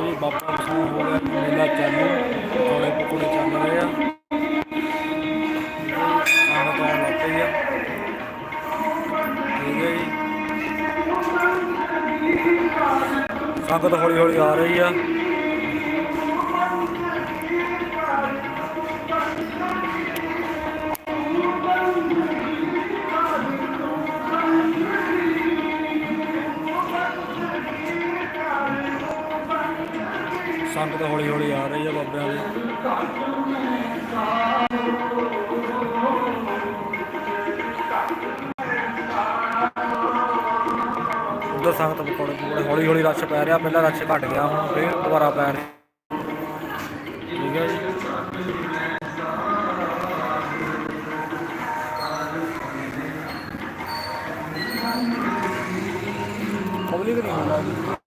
ਜੀ, ਬਾਬਾ ਵਸੂ ਹੋ ਗਿਆ ਮੇਲਾ ਚਾਲੂ ਪਕੌੜੇ ਪਕੌੜੇ ਚੱਲ ਰਹੇ ਆ। ਖਾਣਾ ਤਾਂ ਲੱਗ ਪਈ ਆ। ਠੀਕ ਹੈ ਜੀ। ਸੰਗਤ ਹੌਲੀ ਹੌਲੀ ਆ ਰਹੀ ਆ। ਸੰਗਤ ਹੌਲੀ ਹੌਲੀ ਆ ਰਹੀ ਹੈ ਬਾਬਿਆਂ ਦੀ। ਉਧਰ ਸੰਗਤ ਪਕੌੜੇ ਪਕੌੜੇ ਹੌਲੀ ਹੌਲੀ ਰਸ਼ ਪੈ ਰਿਹਾ, ਪਹਿਲਾਂ ਰਸ਼ ਘਟ ਗਿਆ, ਹੁਣ ਫੇਰ ਦੁਬਾਰਾ ਪੈ ਰਿਹਾ। ਠੀਕ ਹੈ ਜੀ। ਪਬਲਿਕ ਨਹੀਂ ਹੁੰਦਾ